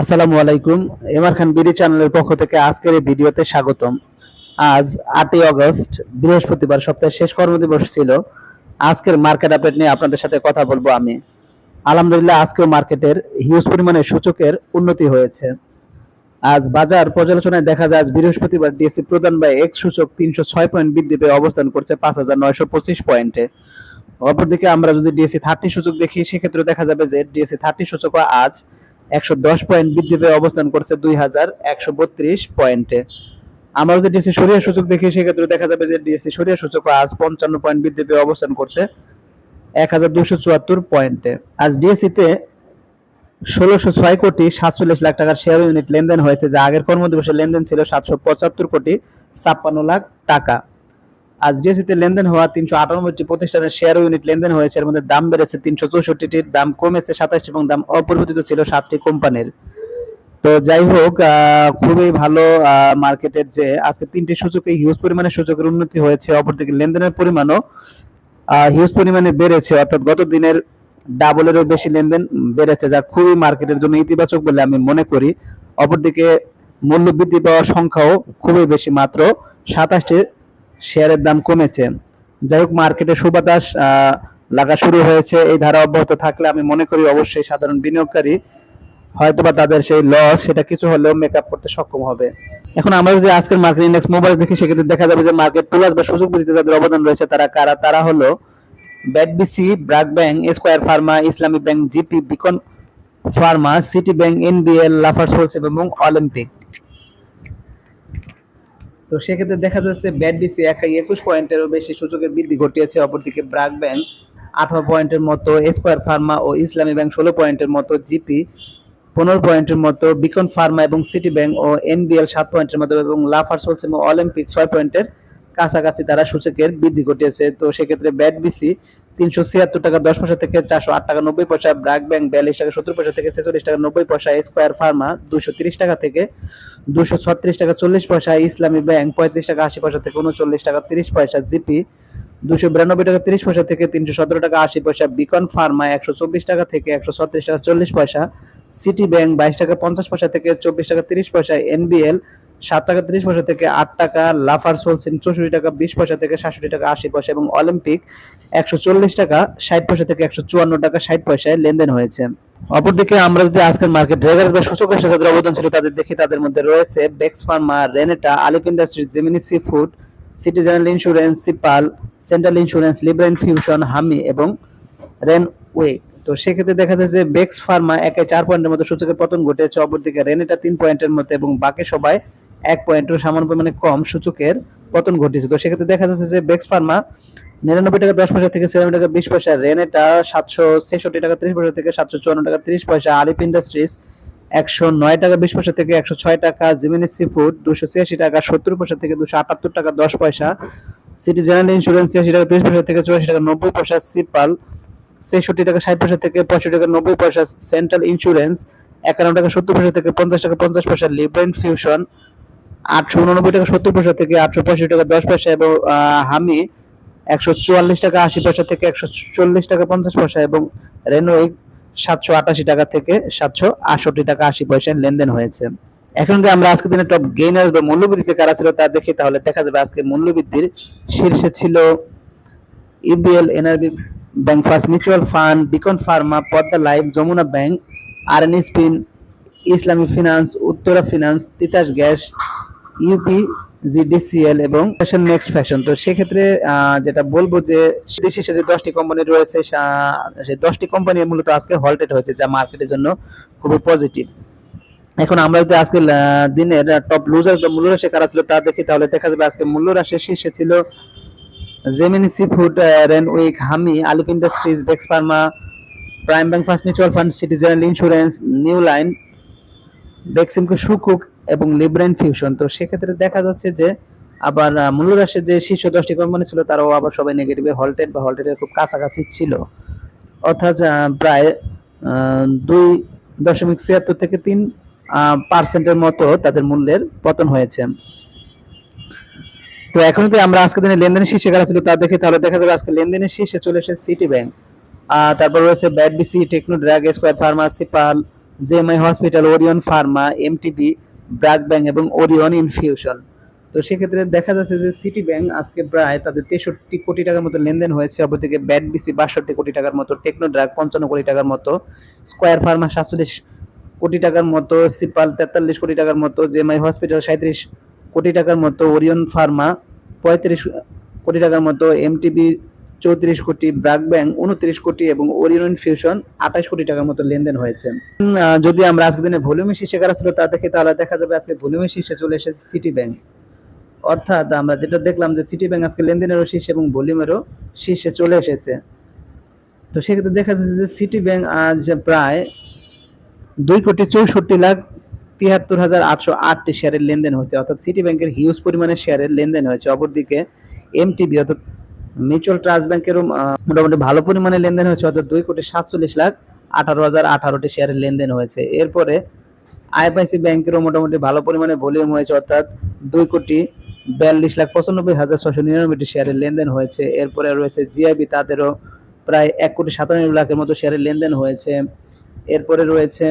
আসসালামু আলাইকুম। এমআর খান বিডি চ্যানেলের পক্ষ থেকে আজকের এই ভিডিওতে স্বাগতম। আজ আটই আগস্ট বৃহস্পতিবার, সপ্তাহের শেষ কর্মদিবস ছিল। আজকের মার্কেট আপডেট নিয়ে আপনাদের সাথে কথা বলব আমি। আলহামদুলিল্লাহ, আজকেও মার্কেটের হিউজ পরিমাণে সূচকের উন্নতি হয়েছে। আজ বাজার পর্যালোচনায় দেখা যায়, আজ বৃহস্পতিবার ডিএসসি প্রদান বা এক্স সূচক তিনশো ছয় পয়েন্ট বৃদ্ধি পেয়ে অবস্থান করছে পাঁচ হাজার নয়শো পঁচিশ পয়েন্টে অপরদিকে আমরা যদি ডিএসসি থার্টি সূচক দেখি, সেক্ষেত্রে দেখা যাবে যে ডিএসসি থার্টি সূচক আজ একশো দশ পয়েন্ট বৃদ্ধি পেয়ে অবস্থান করছে দুই হাজার একশো বত্রিশ পয়েন্টে। আমরা যদি ডিএসসি সরিয়া সূচক দেখি, সেক্ষেত্রে দেখা যাবে যে ডিএসসি সরিয়া সূচক আজ পঞ্চান্ন পয়েন্ট বৃদ্ধি পেয়ে অবস্থান করছে এক হাজার দুশো চুয়াত্তর পয়েন্টে। আজ ডিএসসিতে ষোলোশো ছয় কোটি সাতচল্লিশ লাখ টাকার শেয়ার ইউনিট লেনদেন হয়েছে, যা আগের কর্মদিবসের লেনদেন ছিল সাতশো পঁচাত্তর কোটি ছাপ্পান্ন লাখ টাকা। আজ ডিএসসিতে লেনদেন হওয়া তিনশো আটানব্বইটি প্রতিষ্ঠানের শেয়ার ইউনিট লেনদেন হয়েছে। এর মধ্যে দাম বেড়েছে তিনশো চৌষট্টিটির, দাম কমেছে সাতাশটি এবং দাম অপরিবর্তিত ছিল সাতটি কোম্পানির। তো যাই হোক খুবই ভালো মার্কেটের যে আজকে তিনটি সূচকে হিউজ পরিমাণে সূচকের উন্নতি হয়েছে। অপরদিকে লেনদেনের পরিমাণও হিউজ পরিমাণে বেড়েছে। অর্থাৎ গত দিনের ডাবলেরও বেশি লেনদেন বেড়েছে, যা খুবই মার্কেটের জন্য ইতিবাচক বলে আমি মনে করি। অপরদিকে মূল্য বৃদ্ধি পাওয়ার সংখ্যাও খুবই বেশি, মাত্র সাতাশটি শেয়ারের দাম কমেছে। যাই হোক, মার্কেটে সুবাতাস লাগা শুরু হয়েছে। এই ধারা অব্যাহত থাকলে আমি মনে করি অবশ্যই সাধারণ বিনিয়োগকারী হয়তোবা তাদের সেই লস সেটা কিছু হলেও মেকআপ করতে সক্ষম হবে। এখন আমরা যদি আজকের মার্কেট ইন্ডেক্স মোবাইল দেখি, সেক্ষেত্রে দেখা যাবে যে মার্কেট প্লাস বা সুযোগ বৃদ্ধিতে যাদের অবদান রয়েছে তারা কারা? তারা হলো BATBC BRAC Bank Square Pharma Islami Bank GP Beacon Pharma City Bank NBL Lafarge Holcim এবং অলিম্পিক তো সেক্ষেত্রে দেখা যাচ্ছে ব্যাটবিসি একাই একুশ পয়েন্টেরও বেশি সূচকের বৃদ্ধি ঘটিয়েছে। অপরদিকে ব্রাক ব্যাংক আঠারো পয়েন্টের মতো, স্কোয়ার ফার্মা ও ইসলামী ব্যাংক ষোলো পয়েন্টের মতো, জিপি পনেরো পয়েন্টের মতো, বিকন ফার্মা এবং সিটি ব্যাংক ও এনবিএল সাত পয়েন্টের মতো এবং লাফার্স হোলসেল এবং অলিম্পিক ছয় পয়েন্টের কাছাকাছি তারা সূচকের বৃদ্ধি ঘটিয়েছে। তো সেক্ষেত্রে ব্যাট বিসি তিনশো ছিয়াত্তর টাকা দশ পয়সা থেকে চারশো আট টাকা নব্বই পয়সা। ব্রাক ব্যাংক বিয়াল্লিশ টাকা সত্তর পয়সা থেকে ছেচল্লিশ টাকা নব্বই পয়সা। স্কোয়ার ফার্মা দুশো তিরিশ টাকা থেকে দুশো ছত্রিশ টাকা চল্লিশ পয়সা। ইসলামী ব্যাংক পঁয়ত্রিশ টাকা আশি পয়সা থেকে উনচল্লিশ টাকা তিরিশ পয়সা। জিপি দুশো বিরানব্বই টাকা তিরিশ পয়সা থেকে তিনশো সতেরো টাকা আশি পয়সা। বিকন ফার্মা একশো চব্বিশ টাকা থেকে একশো ছত্রিশ টাকা চল্লিশ পয়সা। সিটি ব্যাংক বাইশ টাকা পঞ্চাশ পয়সা থেকে চব্বিশ টাকা তিরিশ পয়সা। এনবিএল সাত টাকা তিরিশ পয়সা থেকে আট টাকা, লাফার হোলসেল চৌষট্টি টাকা, বিশ পয়সা থেকে সাতষট্টি টাকা, আশি পয়সা এবং অলিম্পিক একশো চল্লিশ টাকা, ষাট পয়সা থেকে একশো চুয়ান্ন টাকা, ষাট পয়সায় লেনদেন হয়েছে। অপরদিকে আমরা যদি আজকের মার্কেট রেগার্স বা সূচক রাশি যাদের অবদান ছিল তাদের দেখি, তাদের মধ্যে রয়েছে Bex Pharma Renata Alif Industries Gemini Sea Food City General Insurance সিপাল central insurance লিব্রেন fusion হামি এবং রেনওয়ে তো সেক্ষেত্রে দেখা যায় যে বেক্স ফার্মা একে চার পয়েন্টের মতো সূচকের পতন ঘটেছে, অপরদিকে রেনেটা তিন পয়েন্টের মতো এবং বাকি সবাই এক পয়েন্টের সামান্য পরিমাণে কম সূচকের পতন ঘটেছে। তো সেক্ষেত্রে দেখা যাচ্ছে যে বেক্স ফার্মা নিরানব্বই টাকা দশ পয়সা থেকে ছিয়ানব্বই টাকা বিশ পয়সা রেনেটা সাতশো ছেষট্টি টাকা ত্রিশ পয়সা থেকে সাতশো চুয়ান্ন টাকা ত্রিশ পয়সা আলিপ ইন্ডাস্ট্রিজ একশো নয় টাকা বিশ পয়সা থেকে একশো ছয় টাকা জিমিনি সি ফুড দুশো ছিয়াশি টাকা সত্তর পয়সা থেকে দুশো আটাত্তর টাকা দশ পয়সা সিটি জেনারেল ইন্স্যুরেন্স ছিয়াশি টাকা তিরিশ পয়সা থেকে চুরাশি টাকা নব্বই পয়সা সিপাল ছেষট্টি টাকা ষাট পয়সা থেকে পঁয়ষট্টি টাকা নব্বই পয়সা সেন্ট্রাল ইন্স্যুরেন্স একান্ন টাকা সত্তর পয়সা থেকে পঞ্চাশ টাকা পঞ্চাশ পয়সা লিব্রেন ফিউশন আটশো উননব্বই টাকা, সত্তর পয়সা থেকে আটশো পঁয়ষট্টি টাকা, দশ পয়সা এবং হামি একশো চুয়াল্লিশ টাকা, আশি পয়সা থেকে একশো চল্লিশ টাকা, পঞ্চাশ পয়সা এবং রেনোইক সাতশো আটাশি টাকা থেকে সাতশো আটষট্টি টাকা, আশি পয়সায় লেনদেন হয়েছে। এখন যদি আমরা আজকে দিনে টপ গেইনার্স বা মূল্যবৃদ্ধিতে কারা ছিল তা দেখি, তাহলে দেখা যাবে আজকে মূল্যবৃদ্ধির শীর্ষে ছিল EBL NRB Bank First Mutual Fund Beacon Pharma Padma Life Jamuna Bank R N spin Islami Finance Uttara Finance Titas Gas UP GDCL এবং ফ্যাশন নেক্সট ফ্যাশন তো সেক্ষেত্রে যেটা বলব যে শীর্ষে যে দশটি কোম্পানি রয়েছে সেই দশটি কোম্পানি মূলত আজকে হল্টেড হয়েছে, যা মার্কেটের জন্য খুবই পজিটিভ এখন আমরা যদি আজকে দিনের টপ লুজার বা মূল্য রাশি কারা ছিল তা দেখি, তাহলে দেখা যাবে আজকে মূল্য রাশির শীর্ষে ছিল জেমিনি সি ফুড রেনউইক হামি Alif Industries Bex Pharma Prime Bank First Mutual Fund City General Insurance New Line Beximco সুকুক এবং লিব্রেন ফিউশন তো সেক্ষেত্রে দেখা যাচ্ছে যে আবার আহ, মূল্য রাশির যে শীর্ষ দশটি কোম্পানি ছিল তারাও আবার সবাই নেগেটিভে হল্টেড বা হল্টেডের খুব কাছাকাছি ছিল। অর্থাৎ প্রায় দুই দশমিক ছিয়াত্তর থেকে তিন পার্সেন্টের মতো তাদের মূল্যের পতন হয়েছে। তো এখন যদি আমরা আজকে দিনে লেনদেনের শীর্ষে কারা ছিল তা দেখি তাহলে দেখা যাবে আজকে লেনদেনের শীর্ষে চলে এসেছে সিটি ব্যাংক তারপর রয়েছে BAT BC Techno Drug Square Pharma সিপাল JMI Hospital Orion Pharma MTP BRAC Bank এবং ওরিয়ন ইনফিউশন তো সেক্ষেত্রে দেখা যাচ্ছে যে সিটি ব্যাংক আজকে প্রায় তাদের তেষট্টি কোটি টাকার মতো লেনদেন হয়েছে। অপরদিকে ব্যাট বিসি বাষট্টি কোটি টাকার মতো টেকনো ড্রাগ পঞ্চান্ন কোটি টাকার মতো স্কোয়ার ফার্মা সাতচল্লিশ কোটি টাকার মতো সিপাল তেতাল্লিশ কোটি টাকার মতো জেএমআই হসপিটাল সাঁত্রিশ কোটি টাকার মতো ওরিয়ন ফার্মা পঁয়ত্রিশ কোটি টাকার মতো এমটিবি চৌত্রিশ কোটি ব্রাক ব্যাংক, উনত্রিশ কোটি এবং ওরিয়ন ফিউশন আঠাশ কোটি টাকার মতো লেনদেন হয়েছে। যদি আমরা আজকের দিনে ভলিউমের শীর্ষে কারা ছিল তা দেখি, তাহলে দেখা যাবে আজকে ভলিউমের শীর্ষে চলে এসেছে সিটি ব্যাংক অর্থাৎ আমরা যেটা দেখলাম যে সিটি ব্যাংক আজকে লেনদেনেরও শীর্ষে এবং ভলিউমেরও শীর্ষে চলে এসেছে। তো সেক্ষেত্রে দেখা যাচ্ছে যে সিটি ব্যাংক আজ প্রায় দুই কোটি চৌষট্টি লাখ তিয়াত্তর হাজার আটশো আটটি শেয়ারের লেনদেন হয়েছে। অর্থাৎ সিটি ব্যাংকের হিউজ পরিমাণে শেয়ারের লেনদেন হয়েছে। অপরদিকে এমটিবি অর্থাৎ মিউচুয়াল ট্রাস্ট ব্যাংকেরও মোটামুটি ভালো পরিমাণে লেনদেন হয়েছে, অর্থাৎ দুই কোটি সাতচল্লিশ লাখ আঠারো হাজার আঠারোটি শেয়ারের লেনদেন হয়েছে। এরপরে আইএফআইসি ব্যাংকেরও মোটামুটি ভালো পরিমাণে ভলিউম হয়েছে, অর্থাৎ দুই কোটি বিয়াল্লিশ লাখ পঁচানব্বই হাজার ছশো নিরানব্বইটি শেয়ারের লেনদেন হয়েছে। এরপরে রয়েছে জিআইবি তাদেরও প্রায় এক কোটি সাতানব্বই লাখের মতো শেয়ারের লেনদেন হয়েছে। এরপরে রয়েছে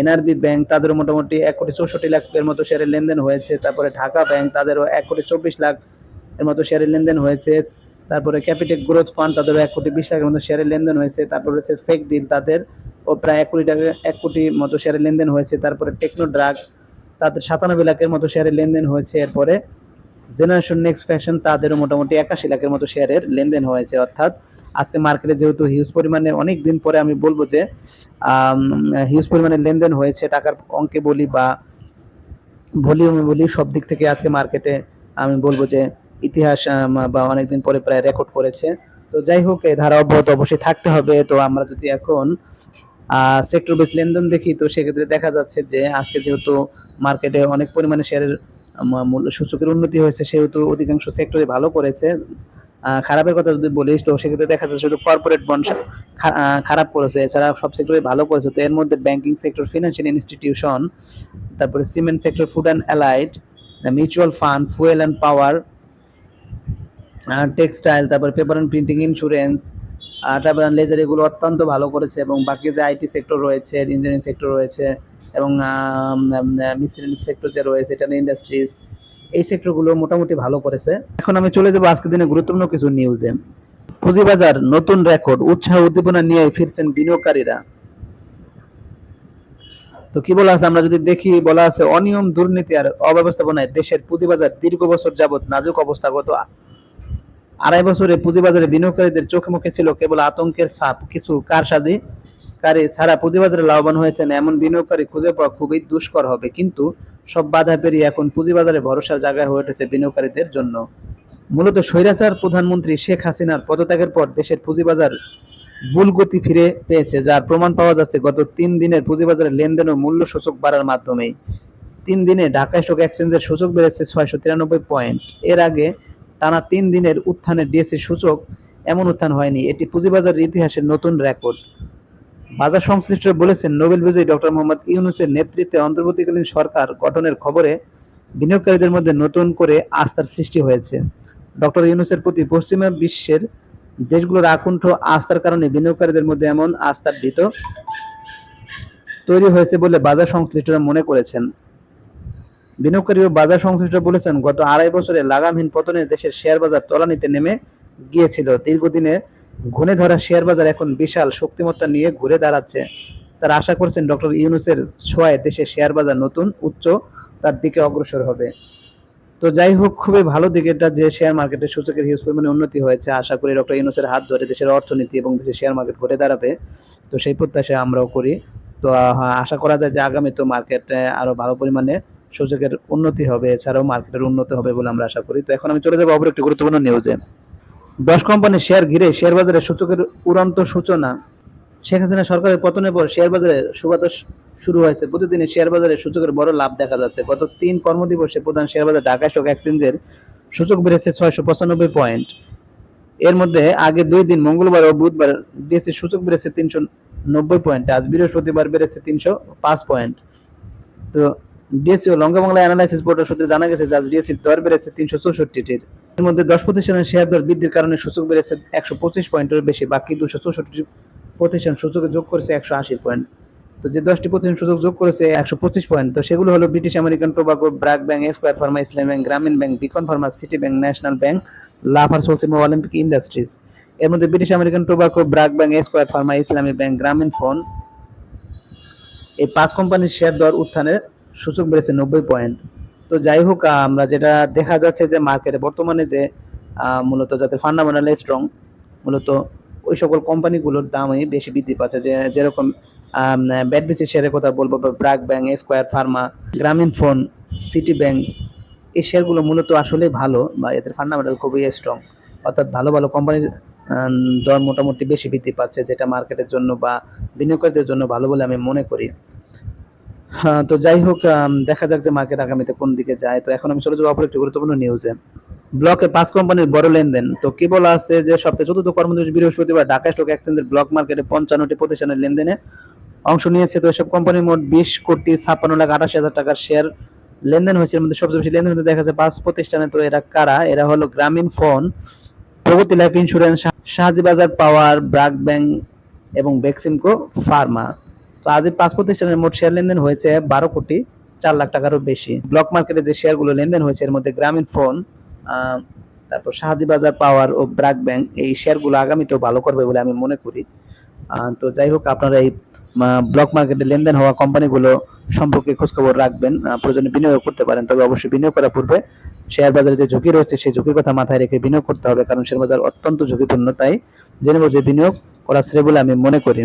এনআরবি ব্যাংক তাদেরও মোটামুটি এক কোটি চৌষট্টি লাখের মতো শেয়ারের লেনদেন হয়েছে। তারপরে ঢাকা ব্যাংক তাদেরও এক কোটি চব্বিশ লাখ এর মতো শেয়ারের লেনদেন হয়েছে। তারপরে ক্যাপিটেক গ্রোথ ফান্ড তাদেরও এক কোটি বিশ লাখের মতো শেয়ারের লেনদেন হয়েছে, তারপরে রয়েছে ফেক ডিল তাদের, ও প্রায় এক কোটি টাকা, এক কোটি মতো শেয়ারের লেনদেন হয়েছে, তারপরে টেকনো ড্রাগ তাদের সাতানব্বই লাখের মতো শেয়ারের লেনদেন হয়েছে, এরপরে জেনারেশন নেক্সট ফ্যাশন তাদেরও মোটামুটি একাশি লাখের মতো শেয়ারের লেনদেন হয়েছে, অর্থাৎ আজকে মার্কেটে যেহেতু হিউজ পরিমাণে অনেক দিন পরে আমি বলব যে হিউজ পরিমাণে লেনদেন হয়েছে, টাকার অঙ্কে বলি বা ভলিউমে বলি, সব দিক থেকে আজকে মার্কেটে আমি বলব যে ইতিহাস বা অনেকদিন পরে প্রায় রেকর্ড করেছে। তো যাই হোক এই ধারা অব্যাহত অবশ্যই থাকতে হবে। তো আমরা যদি এখন সেক্টর বেস লেনদেন দেখি, তো সেক্ষেত্রে দেখা যাচ্ছে যে আজকে যেহেতু মার্কেটে অনেক পরিমাণে শেয়ারের মূল্য সূচকের উন্নতি হয়েছে, সেহেতু অধিকাংশ সেক্টরে ভালো করেছে। খারাপের কথা যদি বলিস, তো সেক্ষেত্রে দেখা যাচ্ছে শুধু কর্পোরেট বন্ড খারাপ করেছে, এছাড়া সব সেক্টরে ভালো করেছে। তো এর মধ্যে ব্যাংকিং সেক্টর ফিনান্সিয়াল ইনস্টিটিউশন তারপরে cement sector food and allied mutual fund fuel and power textile তারপর paper and printing insurance and leisure এগুলো অত্যন্ত ভালো করেছে এবং বাকি যে আইটি সেক্টর রয়েছে ইঞ্জিনিয়ারিং সেক্টর রয়েছে এবং মিসিলিনিয়াস সেক্টর যে রয়েছে, এটা ইন্ডাস্ট্রিজ এই সেক্টরগুলো মোটামুটি ভালো করেছে। এখন আমি চলে যাব আজকের দিনে গুরুত্বপূর্ণ কিছু নিউজে পুঁজিবাজার, নতুন রেকর্ড উৎসাহ উদ্দীপনা নিয়ে ফিরছেন বিনিয়োগকারীরা। তো কি বলা আছে? আমরা যদি দেখি, বলা আছে অনিয়ম, দুর্নীতি আর অব্যবস্থাপনায় দেশের পুঁজিবাজার দীর্ঘ বছর যাবত নাজুক অবস্থাগত আড়াই বছরে পুঁজিবাজারে বিনিয়োগকারীদের চোখে মুখে ছিল কেবল আতঙ্কের ছাপ। কিছু কারসাজি কারে ছাড়া পুঁজিবাজারে লাভবান হয়েছেন এমন বিনিয়োগকারী খুঁজে পাওয়া খুবই দুষ্কর হবে। কিন্তু সব বাধা পেরিয়ে এখন পুঁজিবাজারে ভরসার জায়গায় হয়ে উঠেছে বিনিয়োগকারীদের জন্য। মূলত স্বৈরাচার প্রধানমন্ত্রী শেখ হাসিনার পদত্যাগের পর দেশের পুঁজিবাজার বুল গতি ফিরে পেয়েছে, যার প্রমাণ পাওয়া যাচ্ছে গত তিন দিনের পুঁজিবাজারের লেনদেন ও মূল্য সূচক বাড়ার মাধ্যমেই। তিন দিনে ঢাকা স্টক এক্সচেঞ্জের সূচক বেড়েছে ছয়শো তিরানব্বই পয়েন্ট। এর আগে টানা তিন দিনের উত্থানে ডিএসসি সূচক এমন উত্থান হয়নি। এটি পুঁজিবাজারের ইতিহাসের নতুন রেকর্ড। বাজার সংশ্লিষ্টরা বলেছেন, নোবেল বিজয়ী ডক্টর মোহাম্মদ ইউনুসের নেতৃত্বে অন্তর্বর্তীকালীন সরকার গঠনের খবরে বিনিয়োগকারীদের মধ্যে নতুন করে আস্থার সৃষ্টি হয়েছে। ডক্টর ইউনুসের প্রতি পশ্চিমা বিশ্বের দেশগুলোর আকুণ্ঠ আস্থার কারণে বিনিয়োগকারীদের মধ্যে এমন আস্থার ভীত তৈরি হয়েছে বলে বাজার সংশ্লিষ্টরা মনে করেছেন। বিনিয়োগকারী ও বাজার সংশ্লিষ্ট বলেছেন, গত আড়াই বছরে লাগামহীন পতনে দেশের শেয়ার বাজার তলানিতে নেমে গিয়েছিল। দীর্ঘদিনে ঘুণে ধরা শেয়ার বাজার এখন বিশাল শক্তিমত্তা নিয়ে ঘুরে দাঁড়াচ্ছে। তারা আশা করছেন ডক্টর ইউনুসের ছোঁয়ায় দেশের শেয়ার বাজার নতুন, উচ্চ তার দিকে অগ্রসর হবে। তো যাই হোক, খুবই ভালো দিকে এটা যে শেয়ার মার্কেটের সূচকের হিউজ পরিমাণে উন্নতি হয়েছে। আশা করি ডক্টর ইউনুসের হাত ধরে দেশের অর্থনীতি এবং দেশের শেয়ার মার্কেট ঘুরে দাঁড়াবে। তো সেই প্রত্যাশা আমরাও করি। তো আশা করা যায় যে আগামী তো মার্কেটে আরও ভালো পরিমাণে সূচকের উন্নতি হবে, এছাড়াও মার্কেটের উন্নতি হবে বলে আমরা আশা করি। তো এখন আমি চলে যাব অপর একটি গুরুত্বপূর্ণ নিউজে দশ কোম্পানির শেয়ার ঘিরে শেয়ার বাজারে সূচকের উড়ন্ত সূচনা। শেখ হাসিনা সরকারের পতনের পর শেয়ার বাজারে সুবাতাস শুরু হয়েছে। প্রতিদিনই শেয়ার বাজারে সূচকের বড় লাভ দেখা যাচ্ছে। গত তিন কর্মদিবসে প্রধান শেয়ার বাজার ঢাকা স্টক এক্সচেঞ্জের সূচক বেড়েছে ছয়শো পঁচানব্বই পয়েন্ট এর মধ্যে আগে দুই দিন, মঙ্গলবার ও বুধবার ডিএসসি সূচক বেড়েছে তিনশো নব্বই পয়েন্ট আজ বৃহস্পতিবার বেড়েছে তিনশো পাঁচ পয়েন্ট তো ডিএসসি ও লঙ্কা বাংলা অ্যানালাইসিস পোর্টাল সূত্রে জানা গেছে যে আজ ডিএসসির দর বেড়েছে তিনশো চৌষট্টিটির। এর মধ্যে দশ প্রতিষ্ঠানের শেয়ার দর বৃদ্ধির কারণে সূচক বেড়েছে একশো পঁচিশ পয়েন্টের বেশি, বাকি দুশো চৌষট্টি প্রতিষ্ঠান সূচকে যোগ করেছে একশো আশি পয়েন্ট। তো যে দশটি প্রতিষ্ঠান সুযোগ যোগ করেছে একশো পঁচিশ পয়েন্ট, তো সেগুলো হলো British American Tobacco BRAC Bank, Square Pharma, Islam Bank, Grameen Bank, Beacon Pharma, City Bank, National Bank, Lafarge Holcim Olympic Industries. এর মধ্যে British American Tobacco BRAC Bank, Square Pharma, Islami Bank, Grameen phone. এই পাঁচ কোম্পানির share দর উত্থানে সূচক বেড়েছে নব্বই point তো যাই হোক আমরা যেটা দেখা যাচ্ছে যে মার্কেটে বর্তমানে যে মূলত যাদের ফান্ডামেন্টাল স্ট্রং মূলত ওই সকল কোম্পানিগুলোর দামই বেশি বৃদ্ধি পাচ্ছে। যে, যেরকম ব্যাটবিসি শেয়ারের কথা বলব, বা BRAC Bank Square Pharma Grameen phone City Bank এই শেয়ারগুলো মূলত আসলে ভালো বা এদের ফান্ডামেন্টাল খুবই স্ট্রং অর্থাৎ ভালো ভালো কোম্পানির দর মোটামুটি বেশি বৃদ্ধি পাচ্ছে, যেটা মার্কেটের জন্য বা বিনিয়োগকারীদের জন্য ভালো বলে আমি মনে করি। হ্যাঁ তো যাই হোক দেখা যাক যে মার্কেট আগামীতে কোন দিকে যায়। তো এখন আমি চলে যাব অপর একটি গুরুত্বপূর্ণ নিউজে ব্লকে পাঁচ কোম্পানির বড় লেনদেন। তো কি বলা আছে যে সপ্তাহে চতুর্থ কর্মদিবস বৃহস্পতিবার ঢাকা স্টক এক্সচেঞ্জের ব্লক মার্কেটে পঞ্চান্নটি প্রতিষ্ঠানের লেনদেনে অংশ নিয়েছে। তো এসব কোম্পানির মোট বিশ কোটি ছাপ্পান্ন লাখ আঠাশি হাজার টাকার শেয়ার লেনদেন হয়েছে। এর মধ্যে সবচেয়ে বেশি লেনদেন হতে দেখা যাচ্ছে পাঁচ প্রতিষ্ঠানে। তো এরা কারা? এরা হলো Grameen phone, Pragati Life Insurance Shahjibazar Power, BRAC Bank এবং বেক্সিমকো ফার্মা। তো আজ এই পাঁচ প্রতিষ্ঠানের মোট শেয়ার লেনদেন হয়েছে বারো কোটি চার লাখ টাকারও বেশি। ব্লক মার্কেটে যে শেয়ারগুলো লেনদেন হয়েছে, এর মধ্যে গ্রামীণ ফোন তারপর শাহজিবাজার পাওয়ার ও ব্রাক ব্যাংক, এই শেয়ারগুলো আগামীতেও ভালো করবে বলে আমি মনে করি। তো যাই হোক, আপনারা এই ব্লক মার্কেটে লেনদেন হওয়া কোম্পানিগুলো সম্পর্কে খোঁজখবর রাখবেন প্রয়োজনে বিনিয়োগ করতে পারেন, তবে অবশ্যই বিনিয়োগ করার পূর্বে শেয়ার বাজারে যে ঝুঁকি রয়েছে, সেই ঝুঁকির কথা মাথায় রেখে বিনিয়োগ করতে হবে, কারণ শেয়ার বাজার অত্যন্ত ঝুঁকিপূর্ণ, তাই জেনে বুঝে বিনিয়োগ করা শ্রেয় বলে আমি মনে করি।